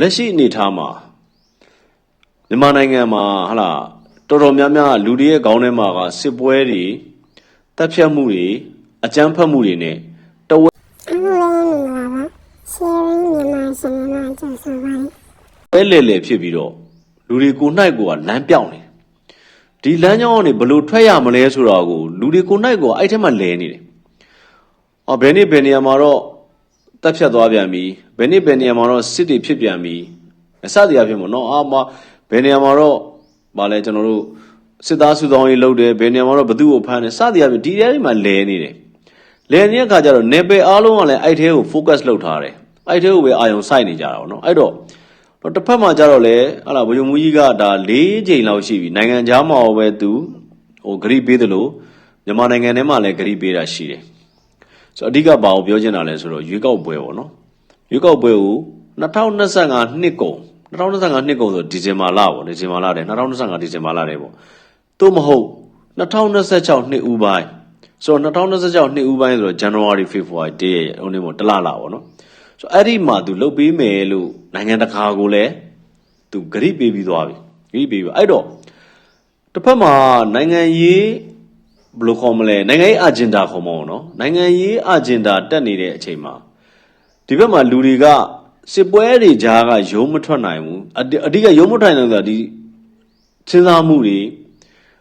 လက်ရှိအနေအထားမှာမြန်မာနိုင်ငံမှာဟာလာတော်တော်များများလူတွေရဲ့ခေါင်းထဲမှာကစစ်ပွဲတွေတပ်ဖြတ်မှုတွေအကြမ်းဖက်မှုတွေနဲ့တဝက်အခုလည်းမင်္ဂလာပါ sharing မြန်မာရှင်မြန်မာကျဆိုပါလိပဲလေလေဖြစ်ပြီးတော့လူတွေကိုယ်နိုင်ကိုကလမ်းပြောင်းနေတယ်ဒီလမ်းကြောင်းကနေဘယ်လို့ထွက်ရမလဲဆိုတာကိုလူတွေကိုယ်နိုင်ကိုကအဲ့ထဲမှာလဲနေတယ်အော်ဘယ်နေ့ဘယ်နေရာမှာတော့ တပ်ဖြတ်သွားပြန်ပြီဘယ်နေ့ဘယ်နေရာမှာတော့စစ်တွေဖြစ်ပြန်ပြီအစတရားဖြစ်မှာနော်အာမဘယ်နေရာမှာတော့ဗာလဲကျွန်တော်တို့စစ်သားစုဆောင်ရေးလုပ်တယ်ဘယ်နေရာမှာတော့ဘသူ့ကိုဖမ်းတယ်စသည်အဖြစ်ဒီထဲမှာလဲနေတယ်လဲနေတဲ့အခါကျတော့နေပယ်အားလုံးကလည်းအဲ့ထဲကို focus လုပ်ထားတယ်အဲ့ထဲကိုပဲအာရုံစိုက်နေကြတာပေါ့နော်အဲ့တော့တော့တစ်ဖက်မှာကျတော့လေဟာလာဘုံမူကြီးကဒါ၄ချိန်လောက်ရှိပြီနိုင်ငံခြားမှာရောပဲသူဟိုဂရိပေးတယ်လို့မြန်မာနိုင်ငံထဲမှာလည်းဂရိပေးတာရှိတယ် ဆိုတော့အဓိကဘာကိုပြောချင်တာလဲဆိုတော့ရွေးကောက်ပွဲပေါ့နော်ရွေးကောက်ပွဲကို2025နှစ်ကုန်2025နှစ်ကုန်ဆိုဒီဇင်ဘာလပေါ့ဒီဇင်ဘာလတယ်2025ဒီဇင်ဘာလတယ်ပေါ့သို့မဟုတ်2026နှစ်ဦးပိုင်းဆိုတော့2026နှစ်ဦးပိုင်းဆိုတော့ January February တည်းရဲ့ဟိုနေ့ပေါ့တစ်လလာပေါ့နော်ဆိုတော့အဲ့ဒီမှာ तू လုတ်ပေးမယ်လို့နိုင်ငံတကာကိုလည်း तू ဂရိပေးပြီးသွားပြီဂရိပေးပြီးအဲ့တော့တစ်ဖက်မှာနိုင်ငံရေး ဘယ်လိုခေါ်မလဲနိုင်ငံရေး agenda ခေါ်မအောင်နော်နိုင်ငံရေး agenda တက်နေတဲ့အချိန်မှာဒီဘက်မှာလူတွေကစစ်ပွဲတွေကြားကရုံးမထွက်နိုင်ဘူးအဓိအဓိကရုံးမထွက်နိုင်တယ်ဆိုတာဒီစဉ်းစားမှုတွေ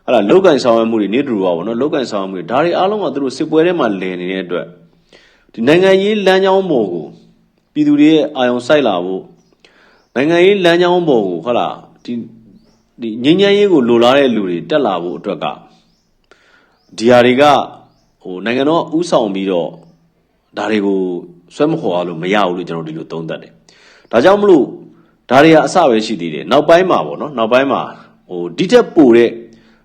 ဟာလာလောက်ကင်ဆောင်ရွက်မှုတွေနေတူပါဘောနော်လောက်ကင်ဆောင်ရွက်မှုတွေဒါတွေအားလုံးကသူတို့စစ်ပွဲထဲမှာလည်နေတဲ့အတွက်ဒီနိုင်ငံရေးလမ်းကြောင်းပေါ်ကိုပြည်သူတွေရဲ့အာယုံစိုက်လာဖို့နိုင်ငံရေးလမ်းကြောင်းပေါ်ကိုဟုတ်လားဒီဒီငញ្ញမ်းရေးကိုလိုလားတဲ့လူတွေတက်လာဖို့အတွက်က ဒီဟာတွေကဟိုနိုင်ငံတော်ဥဆောင်ပြီးတော့ဒါတွေကိုဆွဲမခေါ်ရလို့မရဘူးလို့ကျွန်တော်ဒီလိုသုံးသပ်တယ်။ဒါကြောင့်မလို့ဒါတွေကအစပဲရှိသေးတယ်။နောက်ပိုင်းမှာပေါ့နော်နောက်ပိုင်းမှာဟိုဒီထက်ပိုတဲ့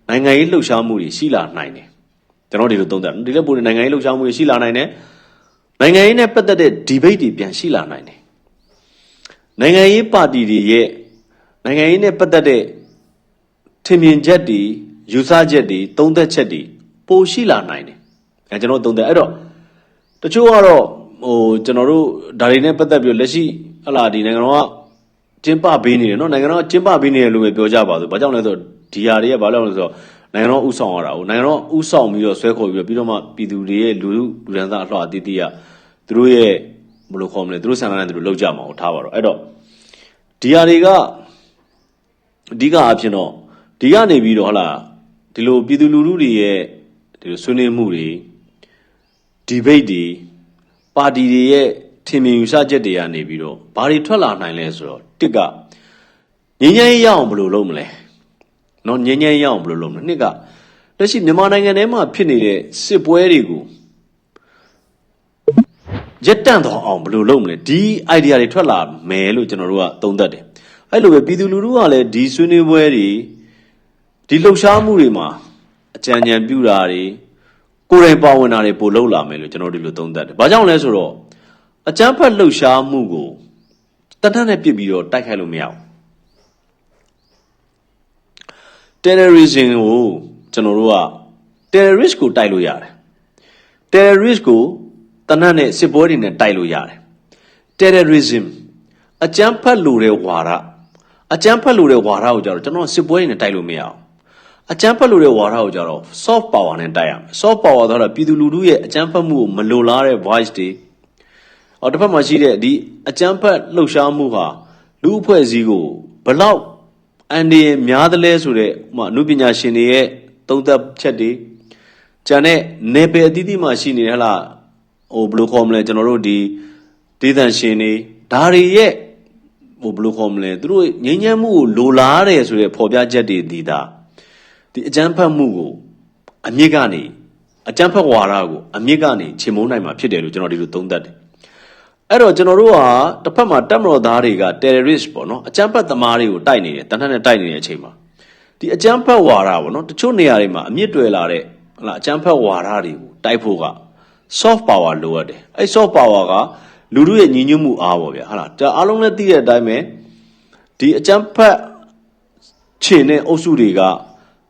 နိုင်ငံရေးလှုပ်ရှားမှုတွေရှိလာနိုင်တယ်။ကျွန်တော်ဒီလိုသုံးသပ်တယ်။ဒီထက်ပိုတဲ့နိုင်ငံရေးလှုပ်ရှားမှုတွေရှိလာနိုင်တယ်။နိုင်ငံရေးနဲ့ပတ်သက်တဲ့ debate တွေပြန်ရှိလာနိုင်တယ်။နိုင်ငံရေးပါတီတွေရဲ့နိုင်ငံရေးနဲ့ပတ်သက်တဲ့ထင်မြင်ချက်တွေယူဆချက်တွေသုံးသက်ချက်တွေ ပိုရှိလာနိုင်တယ်။အဲကျွန်တော်သုံးသက်အဲ့တော့တချို့ကတော့ဟိုကျွန်တော်တို့ဒါတွေနဲ့ပတ်သက်ပြီးတော့လက်ရှိဟလာဒီနိုင်ငံတော်ကကျင်းပပေးနေတယ်နော်နိုင်ငံတော်ကကျင်းပပေးနေတယ်လို့ပဲပြောကြပါစို့။ဘာကြောင့်လဲဆိုတော့ဒီဟာတွေကဘာလို့လဲဆိုတော့နိုင်ငံတော်ဥဆောင်ရတာကိုနိုင်ငံတော်ဥဆောင်ပြီးတော့ဆွဲခေါ်ပြီးတော့ပြီးတော့မှပြည်သူတွေရဲ့လူလူလူဒန်းသားအလှအသီးသီးကသူတို့ရဲ့ဘယ်လိုခေါ်မလဲသူတို့ဆန္ဒနဲ့သူတို့လောက်ကြမှာကိုထားပါတော့အဲ့တော့ဒီဟာတွေကအဓိကအဖြစ်တော့ဒီကနေပြီးတော့ဟလာဒီလိုပြည်သူလူထုတွေရဲ့ ဒီလိုဆွေးနွေးမှုတွေ debate တွေပါတီတွေရဲ့ထင်မြင်ယူဆချက်တွေကနေပြီးတော့ဘာတွေထွက်လာနိုင်လဲဆိုတော့တစ်ကငြိမ်းချမ်းရေးရအောင်ဘယ်လိုလုပ်မလဲနော်ငြိမ်းချမ်းရေးရအောင်ဘယ်လိုလုပ်မလဲနှစ်ကလက်ရှိမြန်မာနိုင်ငံထဲမှာဖြစ်နေတဲ့စစ်ပွဲတွေကိုရက်တန့်တော့အောင်ဘယ်လိုလုပ်မလဲဒီ idea တွေထွက်လာမယ်လို့ကျွန်တော်တို့ကသုံးသပ်တယ်အဲ့လိုပဲပြည်သူလူထုကလည်းဒီဆွေးနွေးပွဲတွေဒီလှုပ်ရှားမှုတွေမှာအ ကြံဉာဏ်ပြုတာတွေကိုယ်တိုင်ပါဝင်တာတွေပို့လုပ်လာမယ်လို့ကျွန်တော်တို့ဒီလိုသုံးသပ်တယ်ဘာကြောင့်လဲဆိုတော့အကြမ်းဖက်လှုပ်ရှားမှုကိုတတ်တတ်နဲ့ပြစ်ပြီးတော့တိုက်ခိုက်လို့မရဘူး terrorism ကိုကျွန်တော်တို့က terrorist ကိုတိုက်လို့ရတယ် terrorist ကိုတနတ်နဲ့စစ်ပွဲတွေနဲ့တိုက်လို့ရတယ် terrorism အကြမ်းဖက်လို့တဲ့ဝါဒအကြမ်းဖက်လို့တဲ့ဝါဒကိုကြတော့ကျွန်တော်စစ်ပွဲတွေနဲ့တိုက်လို့မရအောင် အကြမ်းဖက်လို့တဲ့ဝါဒကိုကြတော့ soft power နဲ့တိုက်ရမယ် soft power ဆိုတော့ပြည်သူလူထုရဲ့အကြမ်းဖက်မှုကိုမလိုလားတဲ့ voice တွေအော်တစ်ဖက်မှာရှိတဲ့ဒီအကြမ်းဖက်လှုပ်ရှားမှုဟာလူအဖွဲ့အစည်းကိုဘလောက်အန်ဒီရများသလဲဆိုတဲ့ဥပမာအနုပညာရှင်တွေရဲ့သုံးသပ်ချက်တွေကျန်တဲ့နယ်ပယ်အသီးသီးမှာရှိနေတယ်ဟလားဟိုဘယ်လိုခေါ်မလဲကျွန်တော်တို့ဒီဒေသရှင်တွေဒါတွေရဲ့ဟိုဘယ်လိုခေါ်မလဲသူတို့ငြိမ်းချမ်းမှုကိုလိုလားတယ်ဆိုတဲ့ဖော်ပြချက်တွေဒီဒါ ဒီအကြမ်းဖက်မှုကိုအမြင့်ကနေအကြမ်းဖက်ဝါဒကိုအမြင့်ကနေချေမုန်းနိုင်မှာဖြစ်တယ်လို့ကျွန်တော်ဒီလိုသုံးသပ်တယ်အဲ့တော့ကျွန်တော်တို့ကတစ်ဖက်မှာတပ်မတော်သားတွေက terrorist ပေါ့နော်အကြမ်းဖက်သမားတွေကိုတိုက်နေတယ်တန်ထက်နဲ့တိုက်နေတဲ့အချိန်မှာဒီအကြမ်းဖက်ဝါဒပေါ့နော်တချို့နေရာတွေမှာအမြင့်တွယ်လာတဲ့ဟလာအကြမ်းဖက်ဝါဒတွေကိုတိုက်ဖို့က soft power လိုအပ်တယ်အဲ့ soft power ကလူတို့ရဲ့ညီညွတ်မှုအားပေါ့ဗျာဟာလားဒါအားလုံးလည်းသိတဲ့အတိုင်းပဲဒီအကြမ်းဖက်ခြေနဲ့အုပ်စုတွေက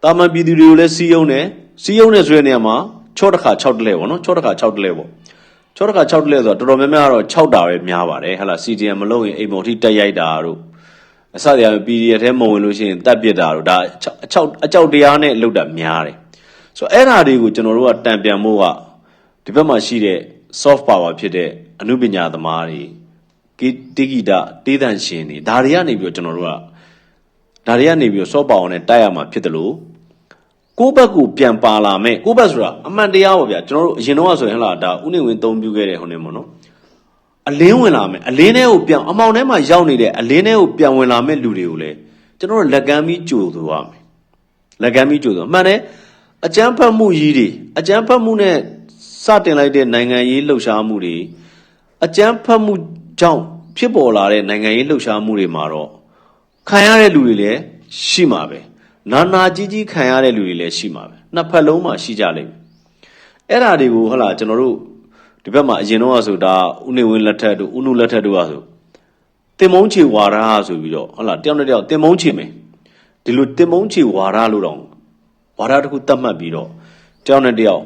တာမန်ပြည်သူတွေကိုလည်းစီးယုံတယ်စီးယုံတယ်ဆိုတဲ့နေရာမှာ6တစ်ခါ6တလဲပေါ့နော်6တစ်ခါ6တလဲပေါ့6တစ်ခါ6တလဲဆိုတော့တော်တော်များများတော့6တာပဲများပါတယ်ဟဟလာ CDM မလုပ်ရင်အိမ်ပေါ်ထိတက်ရိုက်တာတို့အစတရား PDF ထဲမဝင်လို့ရှိရင်တက်ပစ်တာတို့ဒါအချောက်အကြောက်တရားနဲ့လုပ်တာများတယ်ဆိုတော့အဲ့ဓာတွေကိုကျွန်တော်တို့ကတံပြန်ဖို့ကဒီဘက်မှာရှိတဲ့ soft power ဖြစ်တဲ့အမှုပညာသမားတွေကိတိဂိတတေးသန့်ရှင်တွေဒါတွေကနေပြီးတော့ကျွန်တော်တို့ကဒါတွေကနေပြီးတော့ soft power နဲ့တိုက်ရမှာဖြစ်တယ်လို့ ကိုယ့်ဘက်ကိုပြန်ပါလာမဲ့ကိုယ့်ဘက်ဆိုတာအမှန်တရားပါဗျာကျွန်တော်တို့အရင်တော့ဆိုရင်ဟလာဒါဥနေဝင်သုံးပြခဲ့တဲ့ဟိုနေမို့နော်အလင်းဝင်လာမဲ့အလင်းထဲကိုပြန်အမောင်ထဲမှာရောက်နေတဲ့အလင်းထဲကိုပြန်ဝင်လာမဲ့လူတွေကိုလည်းကျွန်တော်တို့လက်ကမ်းပြီးကြိုဆိုရမယ်လက်ကမ်းပြီးကြိုဆိုမှန်တယ်အကြမ်းဖက်မှုကြီးတွေအကြမ်းဖက်မှုနဲ့စတင်လိုက်တဲ့နိုင်ငံရေးလှုပ်ရှားမှုတွေအကြမ်းဖက်မှုကြောင့်ဖြစ်ပေါ်လာတဲ့နိုင်ငံရေးလှုပ်ရှားမှုတွေမှာတော့ခံရတဲ့လူတွေလည်းရှိမှာပဲ နာနာကြီးကြီးခံရတဲ့လူတွေလည်းရှိမှာပဲနှစ်ဖက်လုံးမှာရှိကြလိမ့်မယ်အဲ့ဓာတွေကိုဟလာကျွန်တော်တို့ဒီဘက်မှာအရင်တော့ဆိုဒါဥနေဝင်းလက်ထက်တို့ဥနုလက်ထက်တို့ကဆိုတင်မုံချေဝါဒဆိုပြီးတော့ဟလာတယောက်နဲ့တယောက်တင်မုံချေမယ်ဒီလိုတင်မုံချေဝါဒလို့တော့ဝါဒတစ်ခုသတ်မှတ်ပြီးတော့တယောက်နဲ့တယောက်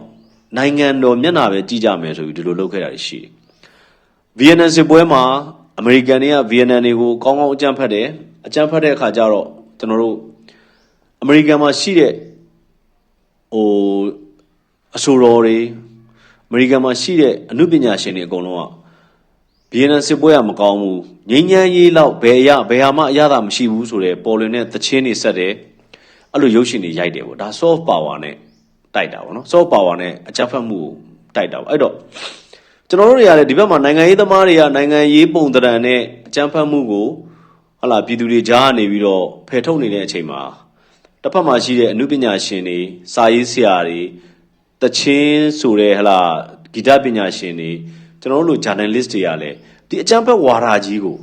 နိုင်ငံတော်မျက်နှာပဲကြည့်ကြမယ်ဆိုပြီးဒီလိုလုပ်ခဲ့တာရှိတယ်ဗီယက်နမ်စစ်ပွဲမှာအမေရိကန်တွေကဗီယက်နမ်တွေကိုကောင်းကောင်းအကြမ်းဖက်တယ်အကြမ်းဖက်တဲ့အခါကျတော့ကျွန်တော်တို့ အမေရိကန်မှာရှိတဲ့ဟိုအဆိုတော်တွေအမေရိကန်မှာရှိတဲ့အမှုပညာရှင်တွေအကုန်လုံးကဗီယက်နမ်စစ်ပွဲကမကောင်းဘူးငိမ့်ညမ်းရေးလောက်ဘယ်ရဘယ်ဟာမှအရသာမရှိဘူးဆိုတဲ့ပေါ်လွင်တဲ့သချင်းတွေဆက်တယ်အဲ့လိုရုပ်ရှင်တွေရိုက်တယ်ပေါ့ဒါ soft power နဲ့တိုက်တာပေါ့နော် soft power နဲ့အကြမ်းဖက်မှုကိုတိုက်တာပေါ့အဲ့တော့ကျွန်တော်တို့တွေကလည်းဒီဘက်မှာနိုင်ငံရေးသမားတွေကနိုင်ငံရေးပုံသဏ္ဍာန်နဲ့အကြမ်းဖက်မှုကိုဟလာပြည်သူတွေကြားကနေပြီးတော့ဖယ်ထုတ်နေတဲ့အချိန်မှာ တစ်ဖက်မှာရှိတဲ့အမှုပညာရှင်တွေစာရေးဆရာတွေတချင်းဆိုတဲ့ဟလာဂီတပညာရှင်တွေကျွန်တော်တို့လို journalist တွေကလည်းဒီအကြမ်းဖက်ဝါဒကြီးကို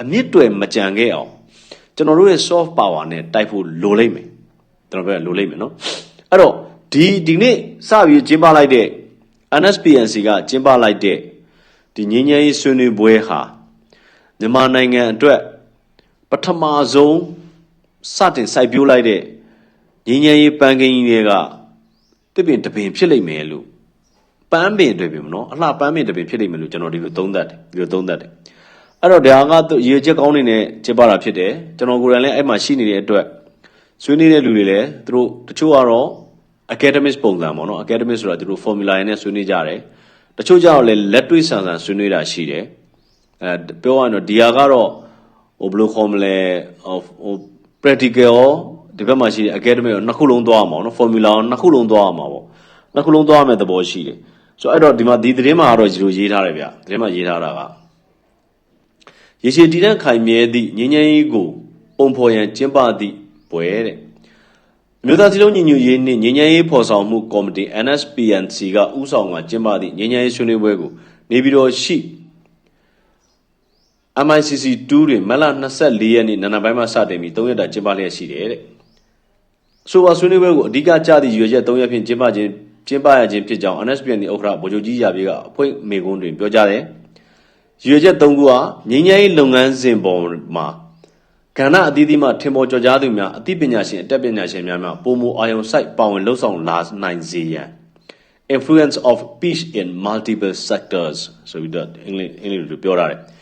အမြင့်တွယ်မကြံခဲ့အောင်ကျွန်တော်တို့ရဲ့ soft power နဲ့တိုက်ဖို့လိုလိမ့်မယ်ကျွန်တော်ပြောလိုလိမ့်မယ်နော်အဲ့တော့ဒီဒီနေ့စပြီးကျင်းပလိုက်တဲ့ NSPNC ကကျင်းပလိုက်တဲ့ဒီငင်းငယ်ရေးဆွေးနွေးပွဲဟာမြန်မာနိုင်ငံအတွက်ပထမဆုံး စတင်စိုက်ပျိုးလိုက်တဲ့ငင်းငယ်ရေးပန်းကင်းကြီးတွေကတစ်ပင်တစ်ပင်ဖြစ်လိမ့်မယ်လို့ပန်းပင်တွေပြီမနော်အလှပန်းပင်တစ်ပင်ဖြစ်လိမ့်မယ်လို့ကျွန်တော်ဒီလိုသုံးသပ်တယ်ဒီလိုသုံးသပ်တယ်အဲ့တော့ဒါကသူရေချက်ကောင်းနေနဲ့ကျင်းပတာဖြစ်တယ်ကျွန်တော်ကိုယ်တိုင်လည်းအဲ့မှာရှိနေတဲ့အတွက်ဆွေးနွေးတဲ့လူတွေလည်းသူတို့တချို့ကတော့ academic ပုံစံပေါ့နော် academic ဆိုတာသူတို့ formula ရင်းနဲ့ဆွေးနွေးကြတယ်တချို့ကြတော့လည်းလက်တွေ့ဆန်ဆန်ဆွေးနွေးတာရှိတယ်အဲပြောရရင်တော့ဒီဟာကတော့ဟိုဘယ်လိုခေါ်မလဲဟို practical ရောဒီဘက်မှာရှိတဲ့ academic ရောနှစ်ခုလုံးသွားအောင်နော် formula ရောနှစ်ခုလုံးသွားအောင်ပါပေါ့နှစ်ခုလုံးသွားမယ်သဘောရှိတယ်ဆိုတော့အဲ့တော့ဒီမှာဒီသတင်းမှာကတော့ဒီလိုရေးထားတယ်ဗျသတင်းမှာရေးထားတာကရေရှည်တည်တဲ့ခိုင်မြဲသည့်ငြိမ်းချမ်းရေးကိုပုံဖော်ရန်ကျင်းပသည့်ပွဲတဲ့မြို့သားစည်းလုံးညီညွတ်ရေးနှင့်ငြိမ်းချမ်းရေးဖော်ဆောင်မှုကော်မတီ NSPNC ကဥဆောင်ကကျင်းပသည့်ငြိမ်းချမ်းရေးဆွေးနွေးပွဲကိုနေပြည်တော်ရှိ MICC 2တွင်မလ24ရက်နေ့နံနက်ပိုင်းမှစတင်ပြီး3ရက်တာကျင်းပလျက်ရှိတယ်တဲ့။ဆိုပါဆွေးနွေးပွဲကိုအဓိကကြသည့်ရွေချက်3ရက်ဖြင့်ကျင်းပခြင်းကျင်းပရခြင်းဖြစ်ကြောင်း NSPN ဥက္ကဋ္ဌဗိုလ်ချုပ်ကြီးရာပြေကအဖွဲ့မေကွန်းတွင်ပြောကြားတယ်။ရွေချက်3ခုဟာငြိမ်းချမ်းရေးလုပ်ငန်းစဉ်ပေါ်မှာကဏ္ဍအသီးသီးမှထင်ပေါ်ကျော်ကြားသူများအသိပညာရှင်အတတ်ပညာရှင်များများပုံမူအာယုံစိုက်ပါဝင်လှုပ်ဆောင်လာနိုင်စေရန် influence of peace in multiple sectors ဆိုပြီးတော့အင်္ဂလိပ်အင်္ဂလိပ်လိုပြောထားတယ်။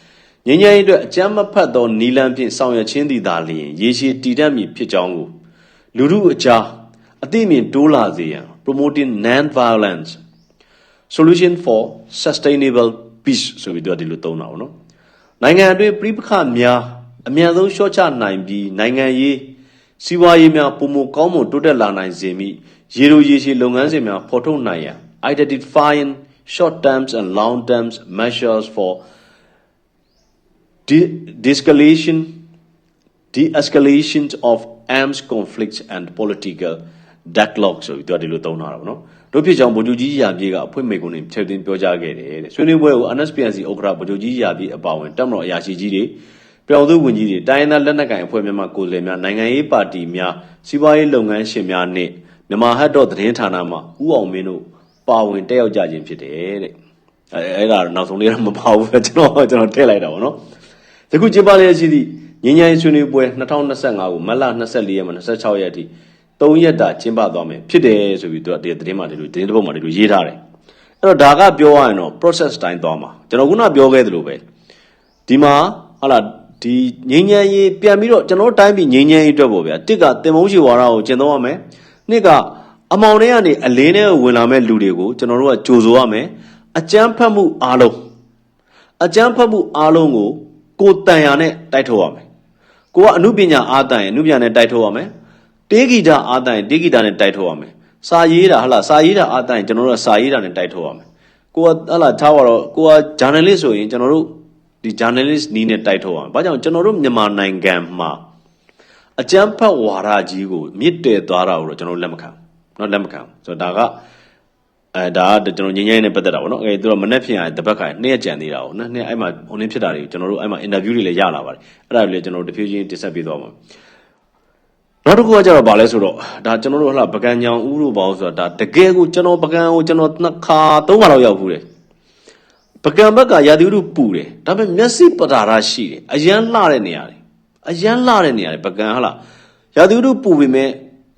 ငြိမ်းချမ်းရေးအတွက်အကြမ်းမဖက်သောနီလန်ဖြင့်ဆောင်ရွက်ခြင်းသည်သာလျှင်ရေရှည်တည်တတ်မည်ဖြစ်ကြောင်းကိုလူထုအကြားအသိမြင်တိုးလာစေရန် promoting non-violence solution for sustainable peace ဆိုပြီးတော့ဒီလိုသုံးတာပေါ့နော်။နိုင်ငံအတွင်းပြည်ပခများအမြန်ဆုံးလျှော့ချနိုင်ပြီးနိုင်ငံရေးစီးပွားရေးများပုံမကောင်းမွန်တိုးတက်လာနိုင်စေမိရေလိုရေရှည်လုပ်ငန်းစဉ်များဖော်ထုတ်နိုင်ရန် identifying short terms and long terms measures for de- de-escalation de-escalation of arms conflicts and political deadlock ဆိုပြီးတော့ဒီလိုသုံးထားတာပေါ့နော်တို့ဖြစ်ကြောင့်ဗိုလ်ချုပ်ကြီးရာပြေကအဖွဲ့မိတ်ကွန်းတွေထည့်သွင်းပြောကြားခဲ့တယ်တဲ့ဆွေးနွေးပွဲကို NSPNC ဥက္ကဋ္ဌဗိုလ်ချုပ်ကြီးရာပြေအပါအဝင်တပ်မတော်အရာရှိကြီးတွေပြောင်သူဝန်ကြီးတွေတိုင်းရင်းသားလက်နက်ကိုင်အဖွဲ့များမှကိုယ်စားလှယ်များနိုင်ငံရေးပါတီများစီးပွားရေးလုပ်ငန်းရှင်များနဲ့မြန်မာဟတ်တော့သတင်းဌာနမှဥအောင်မင်းတို့ပါဝင်တက်ရောက်ကြခြင်းဖြစ်တယ်တဲ့အဲအဲ့ဒါတော့နောက်ဆုံးလေးတော့မပါဘူးပဲကျွန်တော်ကျွန်တော်ထည့်လိုက်တာပေါ့နော် ဒီခုကျင်းပလျက်ရှိသည့်ငင်းငိုင်းဆွေးနွေးပွဲ2025ကိုမတ်လ24ရက်မှ26ရက်အထိ3ရက်တာကျင်းပသွားမယ်ဖြစ်တယ်ဆိုပြီးသူကဒီသတင်းမှာဒီလိုသတင်းတစ်ပုဒ်မှာဒီလိုရေးထားတယ်အဲ့တော့ဒါကပြောရရင်တော့ process တိုင်းသွားမှာကျွန်တော်ခုနပြောခဲ့သလိုပဲဒီမှာဟာလာဒီငြိမ်းချမ်းရေးပြန်ပြီးတော့ကျွန်တော်တို့တိုင်းပြည်ငြိမ်းချမ်းရေးအတွက်ပေါ့ဗျာတစ်ကတင်မုန်းရှိဝါဒကိုကျင့်သုံးရမယ်နှစ်ကအမောင်တွေကနေအလင်းထဲကိုဝင်လာမဲ့လူတွေကိုကျွန်တော်တို့ကကြိုဆိုရမယ်အကြမ်းဖက်မှုအားလုံးအကြမ်းဖက်မှုအားလုံးကို ကိုတန်ရာနဲ့တိုက်ထုတ်ရမယ်။ကိုကအမှုပညာအားတန်ရင်အမှုပညာနဲ့တိုက်ထုတ်ရမယ်။တေးဂီတာအားတန်ရင်တေးဂီတာနဲ့တိုက်ထုတ်ရမယ်။စာရေးတာဟလားစာရေးတာအားတန်ရင်ကျွန်တော်တို့ကစာရေးတာနဲ့တိုက်ထုတ်ရမယ်။ကိုကဟလားထားတော့ကိုက journalist ဆိုရင်ကျွန်တော်တို့ဒီ journalist နီးနဲ့တိုက်ထုတ်ရမယ်။ဘာကြောင့်ကျွန်တော်တို့မြန်မာနိုင်ငံမှာအကြမ်းဖက်ဝါဒကြီးကိုမြစ်တဲသွားတာကိုတော့ကျွန်တော်လက်မခံဘူး။နော်လက်မခံဘူး။ဆိုတော့ဒါက အဲဒါကကျွန်တော်ငင်းငင်းနဲ့ပတ်သက်တာပေါ့နော်အဲသူကမနေ့ဖြစ်ရင်တပတ်ခါနှစ်ရက်ကြံသေးတာပေါ့နော်နှစ်အဲ့မှာဟိုနည်းဖြစ်တာတွေကျွန်တော်တို့အဲ့မှာ interview တွေလည်းရလာပါတယ်အဲ့ဒါတွေလည်းကျွန်တော်တို့တဖြည်းဖြည်းတင်ဆက်ပေးသွားမှာနောက်တစ်ခုကကျတော့ဗာလဲဆိုတော့ဒါကျွန်တော်တို့ဟလာပကံညောင်ဦးတို့ပေါ့ဆိုတာဒါတကယ်ကိုကျွန်တော်ပကံကိုကျွန်တော်နှစ်ခါသုံးခါလောက်ရောက်ဘူးတယ်ပကံဘက်ကရာသီဥတုပူတယ်ဒါပေမဲ့မျက်စိပတာရရှိတယ်အရန်လှတဲ့နေရာတွေအရန်လှတဲ့နေရာတွေပကံဟလာရာသီဥတုပူပေမဲ့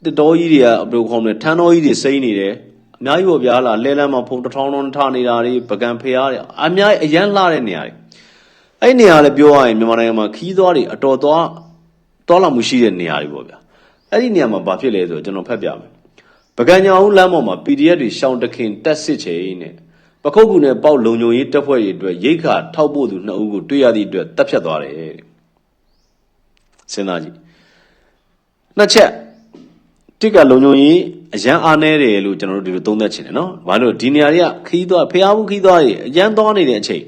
တတော်ကြီးတွေကဘယ်လိုခေါ်မလဲထန်းတော်ကြီးတွေစိမ့်နေတယ် အများကြီးပေါ့ဗျာဟလာလဲလန်းမှာဖုံတစ်ထောင်လုံးထနေတာတွေပကံဖျားတွေအများကြီးအရန်လှတဲ့နေရာတွေအဲ့နေရာလည်းပြောရရင်မြန်မာနိုင်ငံမှာခီးသွားတွေအတော်သွားတော်လာမှုရှိတဲ့နေရာတွေပေါ့ဗျာအဲ့ဒီနေရာမှာဘာဖြစ်လဲဆိုတော့ကျွန်တော်ဖတ်ပြမယ်ပကံညာဦးလမ်းပေါ်မှာ PDF တွေရှောင်းတခင်တက်စစ်ချေနဲ့ပခုတ်ကူနဲ့ပေါက်လုံညုံရေးတပ်ဖွဲ့တွေအတွက်ရိတ်ခါထောက်ပို့သူနှစ်ဦးကိုတွေ့ရသည့်အတွက်တပ်ဖြတ်သွားတယ်တဲ့စဉ်းစားကြည့်နှစ်ချက် တိကလုံညုံရေးအရန်အားနေတယ်လို့ကျွန်တော်တို့ဒီလိုသုံးသပ်ချင်တယ်နော်ဘာလို့ဒီနေရာတွေကခီးသွားဖျားဘူးခီးသွားတွေအရန်သွားနေတဲ့အချိန်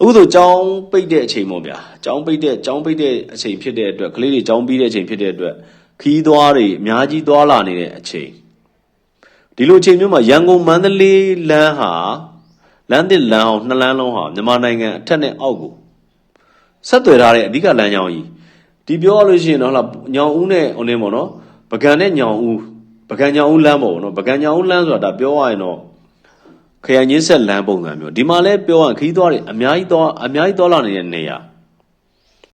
အခုဆိုကြောင်းပိတ်တဲ့အချိန်ပေါ့ဗျာကြောင်းပိတ်တဲ့ကြောင်းပိတ်တဲ့အချိန်ဖြစ်တဲ့အတွက်ကလေးတွေကြောင်းပြီးတဲ့အချိန်ဖြစ်တဲ့အတွက်ခီးသွားတွေအများကြီးသွားလာနေတဲ့အချိန်ဒီလိုအချိန်မျိုးမှာရန်ကုန်မန္တလေးလမ်းဟာလမ်းတစ်လမ်းအောင်နှစ်လမ်းလုံးဟာမြန်မာနိုင်ငံအထက်နဲ့အောက်ကိုဆက်သွယ်ထားတဲ့အဓိကလမ်းကြောင်းကြီးဒီပြောရလို့ရှိရင်တော့ဟလာညောင်ဦးနဲ့ဟိုနေပေါ့နော် ပကံနဲ့ညောင်ဦးပကံညောင်ဦးလမ်းပေါ့နော်ပကံညောင်ဦးလမ်းဆိုတာဒါပြောရရင်တော့ခရိုင်ချင်းဆက်လမ်းပုံစံမျိုးဒီမှာလဲပြောရရင်ခီးသွားတွေအများကြီးသွားအများကြီးသွားလာနေတဲ့နေရာ